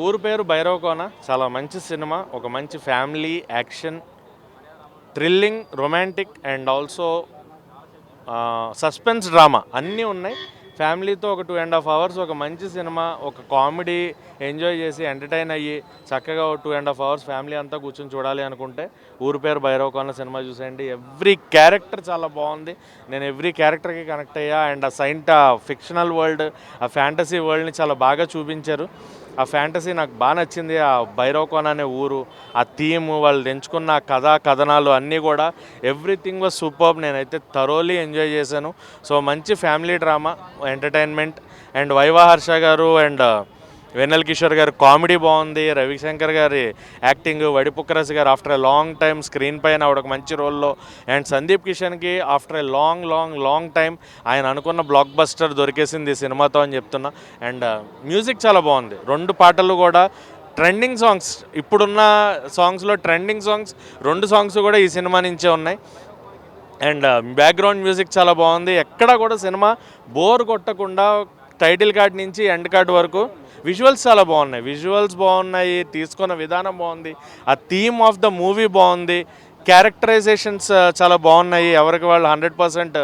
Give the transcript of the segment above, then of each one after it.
ఊరు పేరు భైరవకోన. చాలా మంచి సినిమా ఒక మంచి family action thrilling romantic and also suspense drama. అన్నీ ఉన్నాయి. ఫ్యామిలీతో ఒక టూ అండ్ హాఫ్ అవర్స్ ఒక మంచి సినిమా ఒక కామెడీ ఎంజాయ్ చేసి ఎంటర్టైన్ అయ్యి చక్కగా ఒక two and half hours family అంతా కూర్చొని చూడాలి అనుకుంటే ఊరు పేరు భైరవకోన సినిమా చూసేయండి. ఎవ్రీ క్యారెక్టర్ చాలా బాగుంది. నేను ఎవ్రీ క్యారెక్టర్కి కనెక్ట్ అయ్యా. అండ్ ఆ సైంట్ ఆ ఫిక్షనల్ వరల్డ్ ఆ ఫ్యాంటసీ వరల్డ్ని చాలా బాగా చూపించారు. ఆ ఫ్యాంటసీ నాకు బాగా నచ్చింది. ఆ భైరవకోన అనే ఊరు ఆ థీమ్ వాళ్ళు ఎంచుకున్న కథ కథనాలు అన్నీ కూడా ఎవ్రీథింగ్ వాజ్ సూపర్ నేనైతే థరోలీ ఎంజాయ్ చేశాను. సో మంచి family drama entertainment and Viva Harsha గారు అండ్ వెన్నెల కిషోర్ గారి కామెడీ బాగుంది రవిశంకర్ గారి యాక్టింగ్ వడిపుక్కరసి గారు after a long time screen పైన ఆవిడ ఒక మంచి రోల్లో and Sandeep కిషన్కి after a long long long time ఆయన అనుకున్న బ్లాక్ బస్టర్ దొరికేసింది ఈ సినిమాతో అని చెప్తున్నా. అండ్ uh, మ్యూజిక్ చాలా బాగుంది. రెండు పాటలు కూడా ట్రెండింగ్ సాంగ్స్ ఇప్పుడున్న సాంగ్స్లో ట్రెండింగ్ సాంగ్స్ రెండు సాంగ్స్ కూడా ఈ సినిమా నుంచే ఉన్నాయి. అండ్ uh, బ్యాక్గ్రౌండ్ మ్యూజిక్ చాలా బాగుంది. ఎక్కడ కూడా సినిమా బోర్ కొట్టకుండా టైటిల్ కార్డ్ నుంచి ఎండ్ కార్డ్ వరకు విజువల్స్ చాలా బాగున్నాయి. విజువల్స్ బాగున్నాయి తీసుకున్న విధానం బాగుంది ఆ థీమ్ ఆఫ్ ద మూవీ బాగుంది క్యారెక్టరైజేషన్స్ చాలా బాగున్నాయి. ఎవరికి వాళ్ళు హండ్రెడ్ పర్సెంట్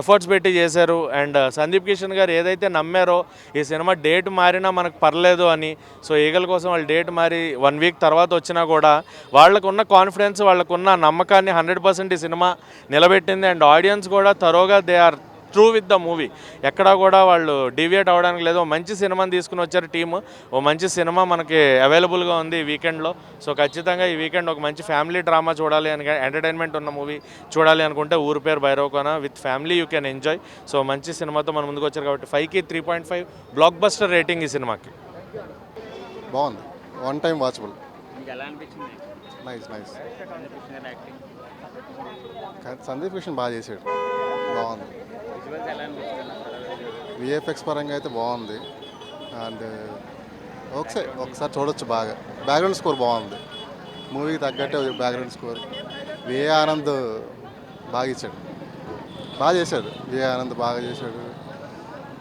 ఎఫర్ట్స్ పెట్టి చేశారు. అండ్ సందీప్ కిషన్ గారు ఏదైతే నమ్మారో ఈ సినిమా డేట్ మారినా మనకు పర్లేదు అని సో ఈగల కోసం వాళ్ళు డేట్ మారి వన్ వీక్ తర్వాత వచ్చినా కూడా వాళ్ళకున్న కాన్ఫిడెన్స్ వాళ్ళకున్న నమ్మకాన్ని హండ్రెడ్ పర్సెంట్ ఈ సినిమా నిలబెట్టింది. అండ్ ఆడియన్స్ కూడా తరోగా they are true with the movie ఎక్కడా కూడా వాళ్ళు డివియేట్ అవ్వడానికి లేదు. మంచి సినిమాని తీసుకుని వచ్చారు టీము. ఓ మంచి సినిమా మనకి అవైలబుల్గా ఉంది ఈ వీకెండ్లో సో ఖచ్చితంగా ఈ వీకెండ్ ఒక మంచి ఫ్యామిలీ డ్రామా చూడాలి అని ఎంటర్టైన్మెంట్ ఉన్న మూవీ చూడాలి అనుకుంటే ఊరు పేరు Bhairavakona with family you can enjoy so మంచి సినిమాతో మన ముందుకు వచ్చారు కాబట్టి ఫైవ్కి three point five blockbuster rating ఈ సినిమాకి. బాగుంది. One time watchable nice nice Krishna Sandeep Kishan బాగా చేసాడు. బాగుంది. విఎఫ్ఎక్స్ పరంగా అయితే బాగుంది. అండ్ ఒకసారి ఒకసారి చూడొచ్చు బాగా. బ్యాక్గ్రౌండ్ స్కోర్ బాగుంది. మూవీకి తగ్గట్టే బ్యాక్గ్రౌండ్ స్కోర్ విఏ ఆనంద్ బాగా ఇచ్చాడు. బాగా చేశాడు. విఏ ఆనంద్ బాగా చేశాడు.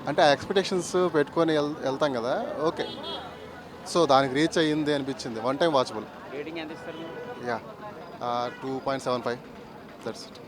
అంటే ఆ ఎక్స్పెక్టేషన్స్ పెట్టుకొని వెళ్తాం కదా. ఓకే సో దానికి రీచ్ అయ్యింది అనిపించింది. One time watchable yeah two point seven five that's it